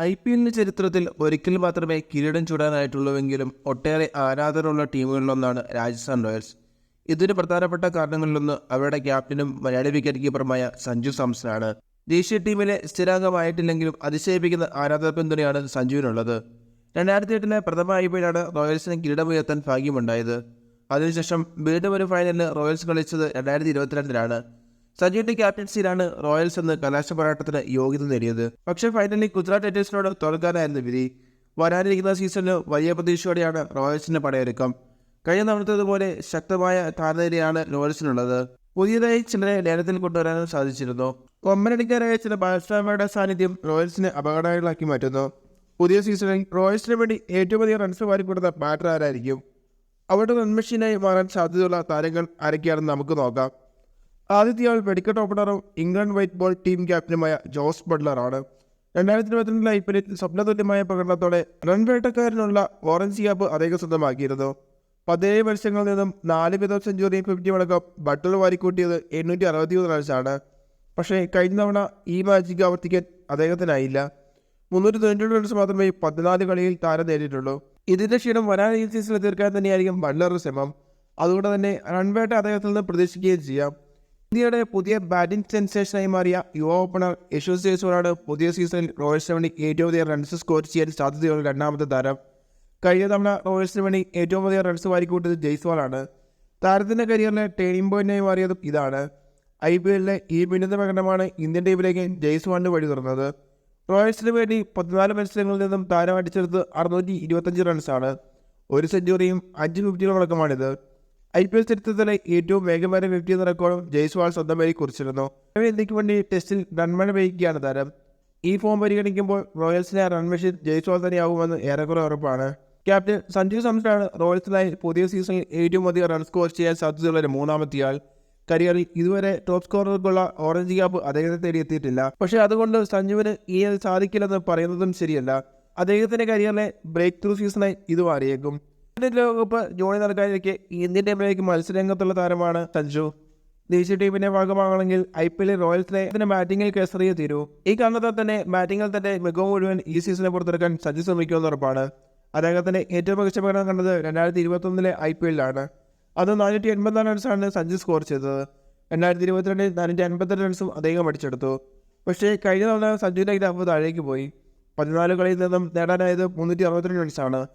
I P എല്ലിന്റെ ചരിത്രത്തിൽ ഒരിക്കൽ മാത്രമേ കിരീടം ചൂടാനായിട്ടുള്ളൂവെങ്കിലും ഒട്ടേറെ ആരാധകരുള്ള ടീമുകളിലൊന്നാണ് രാജസ്ഥാൻ റോയൽസ്. ഇതിന് പ്രധാനപ്പെട്ട കാരണങ്ങളിലൊന്ന് അവരുടെ ക്യാപ്റ്റനും മലയാളി വിക്കറ്റ് കീപ്പറുമായ സഞ്ജു സാംസണാണ്. ദേശീയ ടീമിലെ സ്ഥിരാംഗമായിട്ടില്ലെങ്കിലും അതിശയിപ്പിക്കുന്ന ആരാധക പിന്തുണയാണ് സഞ്ജുവിനുള്ളത്. രണ്ടായിരത്തി എട്ടിലെ പ്രഥമ ഐ പി എല്ലാണ് റോയൽസിന് കിരീടമുയർത്താൻ ഭാഗ്യമുണ്ടായത്. അതിനുശേഷം വീണ്ടും ഒരു ഫൈനലിൽ റോയൽസ് കളിച്ചത് രണ്ടായിരത്തി ഇരുപത്തിരണ്ടിലാണ്. സഞ്ജുവിന്റെ ക്യാപ്റ്റൻസിയിലാണ് റോയൽസ് എന്ന് കലാശ പോരാട്ടത്തിന് യോഗ്യത നേടിയത്. പക്ഷേ ഫൈനലിൽ ഗുജറാത്ത് ടൈറ്റൻസിനോട് തോൽക്കാനായിരുന്നു വിധി. വരാനിരിക്കുന്ന സീസണിൽ വലിയ പ്രതീക്ഷയോടെയാണ് റോയൽസിന്റെ പടയൊരുക്കം. കഴിഞ്ഞ തവണത്തതുപോലെ ശക്തമായ താരനിരയാണ് റോയൽസിനുള്ളത്. പുതിയതായി ചിലരെ ലേലത്തിൽ കൊണ്ടുവരാനും സാധിച്ചിരുന്നു. കൊമ്പനടിക്കാരായ ചില ബാറ്റ്സ്മാൻമാരുടെ സാന്നിധ്യം റോയൽസിനെ അപകടങ്ങളാക്കി മാറ്റുന്നു. പുതിയ സീസണിൽ റോയൽസിന് വേണ്ടി ഏറ്റവും അധികം റൺസ് വാരിക്കൊടുത്ത ബാറ്റർ ആരായിരിക്കും? അവരുടെ റൺ മെഷീനായി മാറാൻ സാധ്യതയുള്ള താരങ്ങൾ ആരൊക്കെയാണെന്ന് നമുക്ക് നോക്കാം. ആദ്യത്തെയാൾ വെടിക്കട്ട് ഓപ്പണറും ഇംഗ്ലണ്ട് വൈറ്റ് ബോൾ ടീം ക്യാപ്റ്റനുമായ ജോസ് ബട്ട്ലറാണ്. രണ്ടായിരത്തി ഇരുപത്തിരണ്ടിലെ ഐ പി എല്ലിൽ സ്വപ്നതുല്യമായ പ്രകടനത്തോടെ റൺ വേട്ടക്കാരനുള്ള ഓറഞ്ച് ക്യാപ്പ് അദ്ദേഹം സ്വന്തമാക്കിയിരുന്നു. പതിനേഴ് മത്സരങ്ങളിൽ നിന്നും നാല് വിധം സെഞ്ചുറി ഫിഫ്റ്റി അടക്കം ബട്ടർ വാരിക്കൂട്ടിയത് എണ്ണൂറ്റി അറുപത്തി മൂന്ന് റൺസാണ് പക്ഷേ കഴിഞ്ഞ തവണ ഈ മാജിക് ആവർത്തിക്കാൻ അദ്ദേഹത്തിനായില്ല. മുന്നൂറ്റി തൊണ്ണൂറ്റി റൺസ് മാത്രമേ പതിനാല് കളിയിൽ താരം നേടിയിട്ടുള്ളൂ. ഇതിന്റെ ക്ഷീണം വരാൻ സീസണിൽ തീർക്കാൻ തന്നെയായിരിക്കും ബട്ട്ലറുടെ ശ്രമം. അതുകൊണ്ട് തന്നെ റൺവേട്ട അദ്ദേഹത്തിൽ നിന്ന് പ്രതീക്ഷിക്കുകയും ചെയ്യാം. ഇന്ത്യയുടെ പുതിയ ബാറ്റിംഗ് സെൻസേഷനായി മാറിയ യുവ ഓപ്പണർ യശു ജയ്സ്വാളാണ് പുതിയ സീസണിൽ റോയൽസിന് വേണ്ടി ഏറ്റവും അധികം റൺസ് സ്കോർ ചെയ്യാൻ സാധ്യതയുള്ള രണ്ടാമത്തെ താരം. കഴിഞ്ഞ തവണ റോയൽസിന് വേണ്ടി ഏറ്റവും അധികം റൺസ് വാരിക്കൂട്ടത് ജയ്സ്വാളാണ് താരത്തിന്റെ കരിയറിലെ ടേണിംഗ് പോയിന്റായി മാറിയതും ഇതാണ്. ഐ പി എല്ലിലെ ഈ മിന്നുന്ന പ്രകടനമാണ് ഇന്ത്യൻ ടീമിലേക്ക് ജയ്സ്വാളിന് വഴി തുറന്നത്. റോയൽസിന് വേണ്ടി പതിനാല് മത്സരങ്ങളിൽ നിന്നും താരം അടിച്ചെടുത്ത് അറുന്നൂറ്റി ഇരുപത്തഞ്ച് റൺസാണ് ഒരു സെഞ്ചുറിയും അഞ്ച് ഫിഫ്റ്റികളും അടക്കമാണിത് ഐ പി എൽ ചരിത്രത്തിലെ ഏറ്റവും വേഗമേറെ ഫിഫ്റ്റി എന്ന റെക്കോർഡും ജയ്സ്വാൾ സ്വന്തമായി കുറിച്ചിരുന്നു ഇന്ത്യയ്ക്ക് വേണ്ടി ടെസ്റ്റിൽ റൺമഴ പെയ്യുകയാണ് താരം. ഈ ഫോം പരിഗണിക്കുമ്പോൾ റോയൽസിനെ റൺ മെഷീൻ ജയ്സ്വാൾ തന്നെയാകുമെന്ന് ഏറെക്കുറെ ഉറപ്പാണ്. ക്യാപ്റ്റൻ സഞ്ജു സാംസണാണ് റോയൽസിനായി പുതിയ സീസണിൽ ഏറ്റവും അധികം റൺ സ്കോർ ചെയ്യാൻ സാധ്യതയുള്ള മൂന്നാമത്തെയാൾ. കരിയറിൽ ഇതുവരെ ടോപ്പ് സ്കോറർക്കുള്ള ഓറഞ്ച് ക്യാപ്പ് അദ്ദേഹത്തെ തേടിയെത്തിയിട്ടില്ല പക്ഷേ അതുകൊണ്ട് സഞ്ജുവിന് ഈ സാധിക്കില്ലെന്ന് പറയുന്നതും ശരിയല്ല. അദ്ദേഹത്തിന്റെ കരിയറിലെ ബ്രേക്ക് ത്രൂ സീസണായി ഇത് മാറിയേക്കും. ലോകകപ്പ് ജോണി നടക്കാനിരിക്കെ ഇന്ത്യൻ ടീമിലേക്ക് മത്സരരംഗത്തുള്ള താരമാണ് സഞ്ജു. ദേശീയ ടീമിന്റെ ഭാഗമാകണമെങ്കിൽ ഐ പി എല്ലിൽ റോയൽസിനെ ബാറ്റിംഗിൽ കേസറിയേ തീരൂ. ഈ കാരണത്താൽ തന്നെ ബാറ്റിംഗിൽ തന്നെ മികവ് മുഴുവൻ ഈ സീസണിൽ പുറത്തെടുക്കാൻ സഞ്ജു ശ്രമിക്കുമെന്ന് ഉറപ്പാണ്. അദ്ദേഹത്തിന്റെ ഏറ്റവും മികച്ച പ്രകടനം കണ്ടത് രണ്ടായിരത്തി ഇരുപത്തൊന്നിലെ ഐ പി എല്ലിലാണ്. അത് നാനൂറ്റി എൺപത്തിനാല് റൺസാണ് സഞ്ജു സ്കോർ ചെയ്തത്. രണ്ടായിരത്തി ഇരുപത്തിരണ്ടിൽ നാനൂറ്റി അൻപത്തെട്ട് റൺസും അദ്ദേഹം അടിച്ചെടുത്തു. പക്ഷേ കഴിഞ്ഞ തവണ സഞ്ജുവിന്റെ ഗ്രാഫ് താഴേക്ക് പോയി. പതിനാല് കളിയിൽ നിന്നും നേടാനായത് മുന്നൂറ്റി അറുപത്തിരണ്ട് റൺസാണ്.